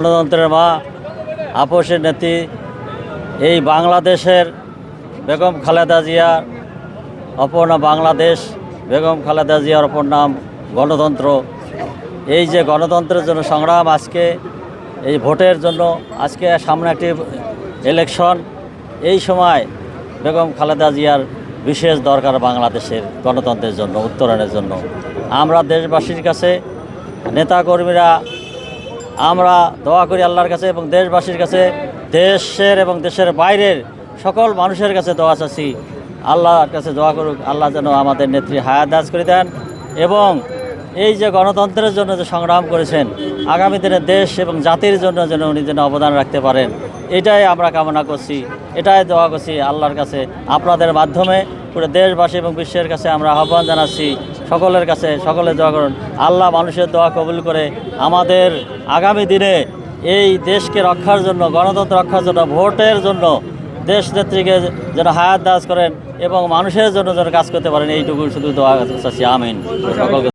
গণতন্ত্রের মা, আপোষের নেত্রী, এই বাংলাদেশের বেগম খালেদা জিয়ার অপর নাম বাংলাদেশ, বেগম খালেদা জিয়ার অপর নাম গণতন্ত্র। এই যে গণতন্ত্রের জন্য সংগ্রাম আজকে, এই ভোটের জন্য আজকে সামনে একটি ইলেকশন এই সময় বেগম খালেদা জিয়ার বিশেষ দরকার বাংলাদেশের গণতন্ত্রের জন্য, উত্তরণের জন্য। আমরা দেশবাসীর কাছে নেতাকর্মীরা আমরা দোয়া করি আল্লাহর কাছে এবং দেশবাসীর কাছে, দেশের এবং দেশের বাইরের সকল মানুষের কাছে দোয়া চাচ্ছি। আল্লাহর কাছে দোয়া করুক, আল্লাহ যেন আমাদের নেত্রী হায়াত দাজ করে দেন এবং এই যে গণতন্ত্রের জন্য যে সংগ্রাম করেছেন, আগামী দিনে দেশ এবং জাতির জন্য যেন উনি যেন অবদান রাখতে পারেন। এটাই আমরা কামনা করছি, এটাই দোয়া করছি আল্লাহর কাছে আপনাদের মাধ্যমে। পুরো দেশবাসী এবং বিশ্বের কাছে আমরা আহ্বান জানাচ্ছি সকলের কাছে, সকলে দোয়া করুন। আল্লাহ মানুষের দোয়া কবুল করে আমাদের আগামী দিনে এই দেশকে রক্ষার জন্য, গণতন্ত্র রক্ষার জন্য, ভোটের জন্য দেশ নেত্রীকে যেন হায়াত দাস করেন এবং মানুষের জন্য যেন কাজ করতে পারেন এইটুকু শুধু দোয়া চাচ্ছি। আমিন। সকলকে